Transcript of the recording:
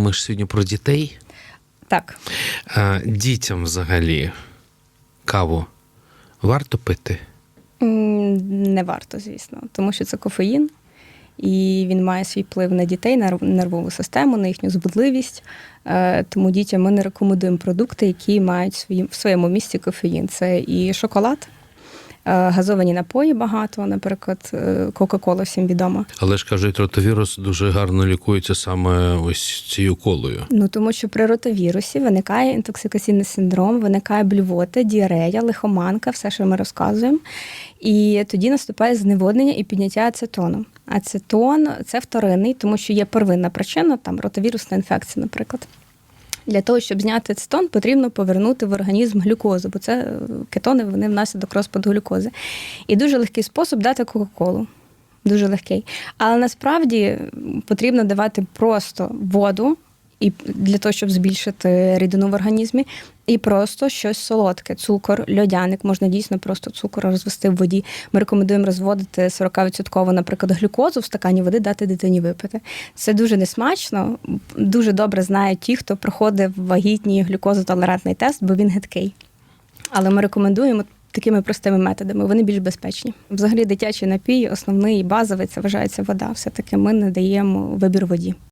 Ми ж сьогодні про дітей. Так, А, дітям взагалі каву варто пити? Не варто, звісно, тому що це кофеїн, і він має свій вплив на дітей, на нервову систему, на їхню збудливість. Е, Тому дітям ми не рекомендуємо продукти, які мають в своєму місці кофеїн. Це і шоколад, газовані напої багато, наприклад, е, Кока-Кола всім відома. Але ж кажуть, ротовірус дуже гарно лікується саме ось цією колою. Ну тому що при ротавірусі виникає інтоксикаційний синдром, виникає блювота, діарея, лихоманка, все, що ми розказуємо. І тоді наступає зневоднення і підняття ацетону. Ацетон це вторинний, тому що є первинна причина, там ротавірусна інфекція, наприклад. Для того, щоб зняти ацетон, потрібно повернути в організм глюкозу, бо це е, кетони вони внаслідок розпаду глюкози. І дуже легкий спосіб дати Кока-Колу. Дуже легкий. Але насправді потрібно давати просто воду і для того, щоб збільшити рідину в організмі, і просто щось солодке, цукор, льодяник. Можна дійсно просто цукор розвести в воді. Ми рекомендуємо розводити 40%, наприклад, глюкозу в стакані води, дати дитині випити. Це дуже несмачно. Дуже добре знають ті, хто проходив вагітній глюкозотолерантний тест, бо він гидкий. Але ми рекомендуємо такими простими методами. Вони більш безпечні. Взагалі, дитячий напій, основний базовий це вважається вода. Все таки ми не даємо вибір воді.